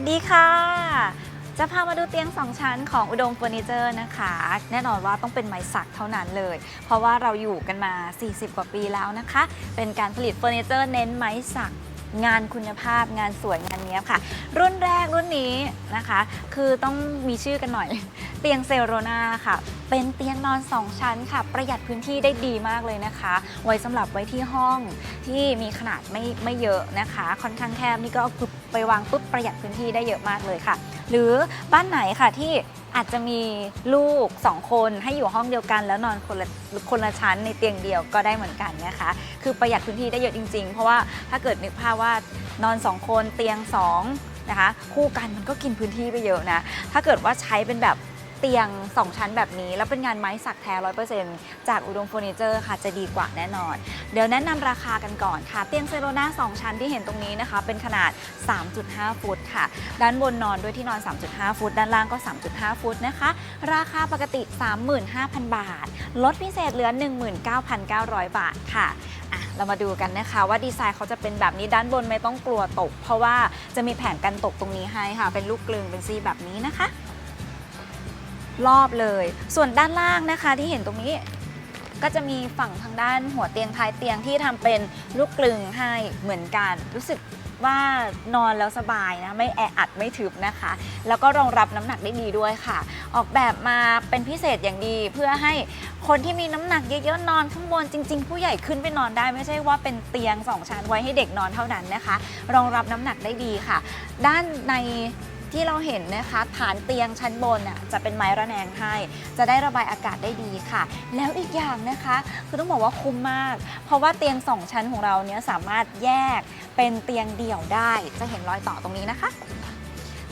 วัสดีค่ะ จะพามาดูเตียง 2 ชั้นของอุดมเฟอร์นิเจอร์นะคะ แน่นอนว่าต้องเป็นไม้สักเท่านั้นเลย เพราะว่าเราอยู่กันมา 40 กว่าปีแล้วนะคะ เป็นการผลิตเฟอร์นิเจอร์เน้นไม้สักงานคุณภาพงานสวยงานเนี้ยค่ะ รุ่นแรกรุ่นนี้นะคะ คือต้องมีชื่อกันหน่อย เตียงเซโรนาค่ะ เป็นเตียงนอน 2 ชั้นค่ะ ประหยัดพื้นที่ได้ดีมากเลยนะคะ ไว้สำหรับไว้ที่ห้องที่มีขนาดไม่ไม่เยอะนะคะ ค่อนข้างแคบนี่ก็เอาปุ๊บไปวางปุ๊บประหยัดพื้นที่ได้เยอะมากเลยค่ะ หรือบ้านไหนค่ะที่อาจจะมีลูก 2 คนให้อยู่ห้องเดียวกัน แล้วนอนคนละคนละชั้นในเตียงเดียวก็ได้เหมือนกันนะคะ คือประหยัดพื้นที่ได้เยอะจริง ๆ เพราะว่าถ้าเกิดนึกภาพว่านอน 2 คนเตียง2นะคะคู่กันมันก็กินพื้นที่ไปเยอะนะ ถ้าเกิดว่าใช้เป็นแบบ เตียง 2 ชั้นแบบนี้ แล้วเป็นงานไม้สักแท้100%จากอุดมเฟอร์นิเจอร์ค่ะจะดีกว่าแน่นอน เดี๋ยวแนะนำราคากันก่อนค่ะ เตียงเซโรนา2 ชั้นที่เห็นตรงนี้นะคะ เป็นขนาด 3.5 ฟุตค่ะ ด้านบนนอนด้วยที่นอน 3.5 ฟุต ด้านล่างก็ 3.5 ฟุตนะคะ ราคาปกติ 35,000 บาท ลดพิเศษเหลือ 19,900 บาทค่ะอะเรามาดูกันนะคะว่าดีไซน์เขาจะเป็นแบบนี้ด้านบนไม่ต้องกลัวตก เพราะว่าจะมีแผงกันตกตรงนี้ให้ค่ะ เป็นลูกกลึงเป็นซี่แบบนี้นะคะ รอบเลย ส่วนด้านล่างนะคะที่เห็นตรงนี้ ก็จะมีฝั่งทางด้านหัวเตียงท้ายเตียงที่ทำเป็นลูกกลึงให้เหมือนกัน รู้สึกว่านอนแล้วสบายนะ ไม่แออัดไม่ทึบนะคะ แล้วก็รองรับน้ำหนักได้ดีด้วยค่ะ ออกแบบมาเป็นพิเศษอย่างดีเพื่อให้คนที่มีน้ำหนักเยอะๆนอนข้างบนจริง ๆ ผู้ใหญ่ขึ้นไปนอนได้ไม่ใช่ว่าเป็นเตียงสองชั้นไว้ให้เด็กนอนเท่านั้นนะคะ รองรับน้ำหนักได้ดีค่ะ ด้านใน ที่เราเห็นนะคะฐานเตียงชั้นบนน่ะจะเป็นไม้ระแนงให้ จะได้ระบายอากาศได้ดีค่ะ แล้วอีกอย่างนะคะ คือต้องบอกว่าคุ้มมาก เพราะว่าเตียง 2 ชั้นของเราเนี้ยสามารถแยกเป็นเตียงเดี่ยวได้ จะเห็นรอยต่อตรงนี้นะคะ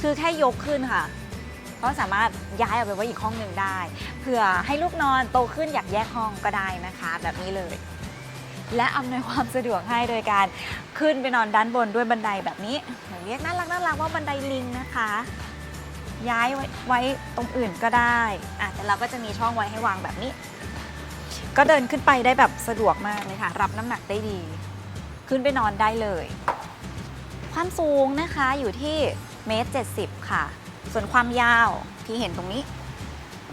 คือแค่ยกขึ้นค่ะก็สามารถย้ายออกไปไว้อีกห้องหนึ่งได้เผื่อให้ลูกนอนโตขึ้นอยากแยกห้องก็ได้นะคะ แบบนี้เลย และอำนวยความสะดวกให้โดยการขึ้นไปนอนด้านบนด้วยบันไดแบบนี้เรียกน่ารักน่ารักว่าบันไดลิงนะคะ ย้ายไว้ไว้ตรงอื่นก็ได้อะแต่เราก็จะมีช่องไว้ให้วางแบบนี้ ก็เดินขึ้นไปได้แบบสะดวกมากเลยค่ะ รับน้ำหนักได้ดี ขึ้นไปนอนได้เลย ความสูงนะคะอยู่ที่เมตร70ค่ะ ส่วนความยาวที่เห็นตรงนี้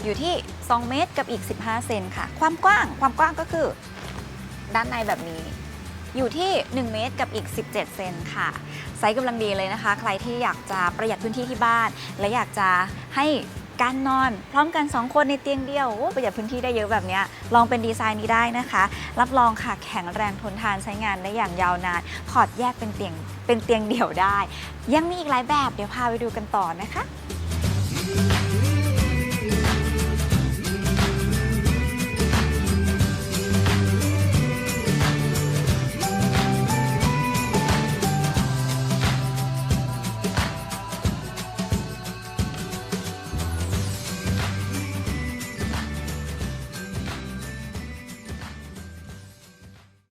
อยู่ที่ 2 เมตรกับอีก 15 เซนค่ะ ความกว้าง ความกว้างก็คือ ด้านในแบบนี้ อยู่ที่ 1 เมตรกับอีก 17 เซนค่ะ ไซส์กำลังดีเลยนะคะ ใครที่อยากจะประหยัดพื้นที่ที่บ้าน และอยากจะให้การนอนพร้อมกัน 2 คนในเตียงเดียวประหยัดพื้นที่ได้เยอะแบบนี้ลองเป็นดีไซน์นี้ได้นะคะ รับรองค่ะแข็งแรงทนทานใช้งานได้อย่างยาวนานถอดแยกเป็นเตียงเป็นเตียงเดี่ยวได้ ยังมีอีกหลายแบบเดี๋ยวพาไปดูกันต่อนะคะ